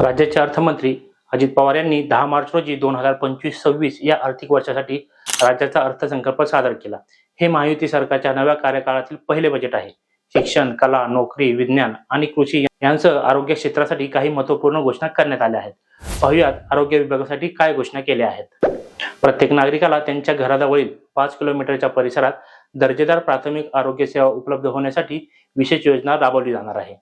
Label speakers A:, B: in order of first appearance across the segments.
A: राज्याचे अर्थमंत्री अजित पवार यांनी दहा मार्च रोजी दोन हजार पंचवीस सव्वीस या आर्थिक वर्षासाठी राज्याचा अर्थसंकल्प सादर केला. हे महायुती सरकारच्या नव्या कार्यकाळातील पहिले बजेट आहे. शिक्षण कला नोकरी विज्ञान आणि कृषी यांसह आरोग्य क्षेत्रासाठी काही महत्त्वपूर्ण घोषणा करण्यात आल्या आहेत. पाहुयात आरोग्य विभागासाठी काय घोषणा केल्या आहेत. प्रत्येक नागरिकाला त्यांच्या घराजवळील पाच किलोमीटरच्या परिसरात दर्जेदार प्राथमिक आरोग्य सेवा उपलब्ध होण्यासाठी विशेष योजना राबवली जाणार आहे.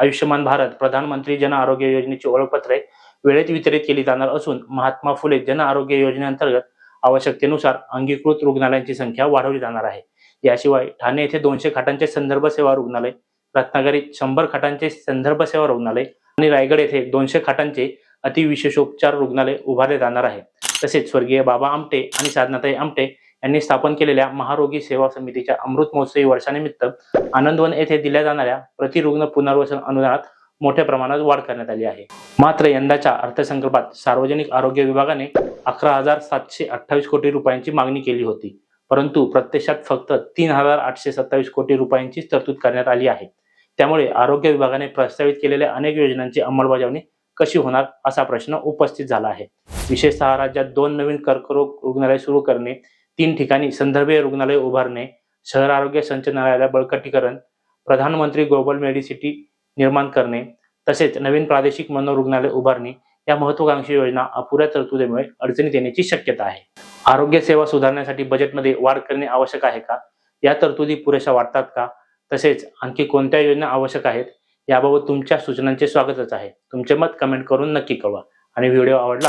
A: आयुष्यमान भारत प्रधानमंत्री जन आरोग्य योजनेची ओळखपत्रे वेळेत वितरित केली जाणार असून महात्मा फुले जन आरोग्य योजनेअंतर्गत आवश्यकतेनुसार अंगीकृत रुग्णालयांची संख्या वाढवली जाणार आहे. याशिवाय ठाणे येथे दोनशे खाटांचे संदर्भ सेवा रुग्णालय रत्नागिरीत शंभर खाटांचे संदर्भ सेवा रुग्णालय आणि रायगड येथे दोनशे खाटांचे अतिविशेषोपचार रुग्णालय उभारले जाणार आहे. तसेच स्वर्गीय बाबा आमटे आणि साधनाताई आमटे यांनी स्थापन केलेल्या महारोगी सेवा समितीच्या अमृत महोत्सवी वर्षानिमित्त आनंदवन येथे दिल्या जाणाऱ्या प्रतिरुग्ण पुनर्वसन अनुदानात मोठ्या प्रमाणात वाढ करण्यात आली आहे. मात्र यंदाच्या अर्थसंकल्पात सार्वजनिक आरोग्य विभागाने अकरा हजार सातशे अठ्ठावीस कोटी रुपयांची मागणी केली होती. परंतु प्रत्यक्षात फक्त तीन हजार आठशे सत्तावीस कोटी रुपयांची तरतूद करण्यात आली आहे. त्यामुळे आरोग्य विभागाने प्रस्तावित केलेल्या अनेक योजनांची अंमलबजावणी कशी होणार असा प्रश्न उपस्थित झाला आहे. विशेषतः राज्यात दोन नवीन कर्करोग रुग्णालय सुरू करणे तीन ठिकाणी संदर्भीय रुग्णालय उभारणे शहर आरोग्य संचालनालयाला बळकटीकरण प्रधानमंत्री ग्लोबल मेडिसिटी निर्माण करणे तसेच नवीन प्रादेशिक मनोरुग्णालय उभारणे या महत्वाकांक्षी योजना अपुऱ्या तरतुदीमुळे अडचणीत येण्याची शक्यता आहे. आरोग्य सेवा सुधारण्यासाठी बजेटमध्ये वाढ करणे आवश्यक आहे का? या तरतुदी पुरेशा वाटतात का? तसेच आणखी कोणत्या योजना आवश्यक आहेत? याबाबत तुमच्या सूचनांचे स्वागतच आहे. तुमचे मत कमेंट करून नक्की कळवा. आणि व्हिडिओ आवडला